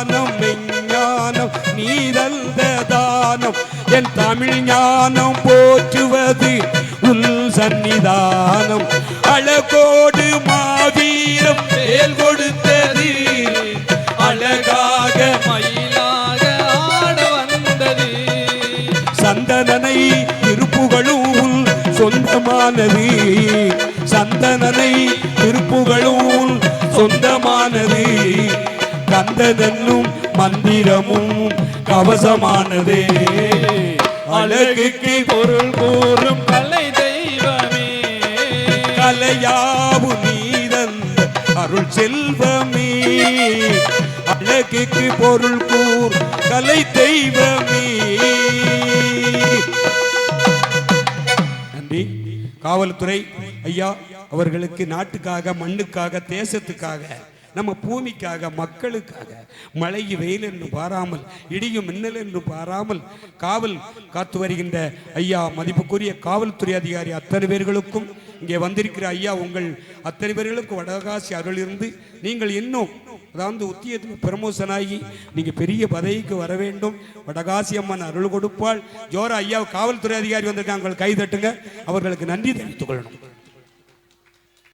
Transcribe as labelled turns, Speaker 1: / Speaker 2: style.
Speaker 1: ஞானம் மெஞ்ஞானம் நீ தந்த தானம். என் தமிழ் ஞானம் போற்றுவது உள் சன்னிதானம் அழகோடு மாவீரம் மேல் கொடுத்தது. அழகாக
Speaker 2: மயிலாக ஆட வந்தது.
Speaker 1: சந்தனனை திருப்புகளும் சொந்தமானது. சந்தனனை கந்தனென்னும் மந்திரமும் கவசமானது. அழகுக்கு
Speaker 2: பொருள் கூறும் கலை தெய்வமே.
Speaker 1: கலையாவு நீதந்த அருள் செல்வமே. அழகுக்கு பொருள் கூர் கலை தெய்வமே. நன்றி. காவல்துறை ஐயா அவர்களுக்கு நாட்டுக்காக மண்ணுக்காக தேசத்துக்காக நம்ம பூமிக்காக மக்களுக்காக மழை வெயில் என்று பாராமல் இடியும் மின்னல் என்று பாராமல் காவல் காத்து வருகின்ற ஐயா மதிப்புக்குரிய காவல்துறை அதிகாரி அத்தனை பேர்களுக்கும் இங்கே வந்திருக்கிற ஐயா உங்கள் அத்தனை பேர்களுக்கும் வடகாசி அருள் இருந்து நீங்கள் இன்னும் அதாவது உத்தியத்தில் பிரமோஷன் ஆகி நீங்கள் பெரிய பதவிக்கு வர வேண்டும். வடகாசி அம்மன் அருள் கொடுப்பாள். ஜோரா ஐயா காவல்துறை அதிகாரி வந்திருக்காங்க. அவர்கள் கை தட்டுங்க. அவர்களுக்கு நன்றி தெரிவித்துக் கொள்ளணும்.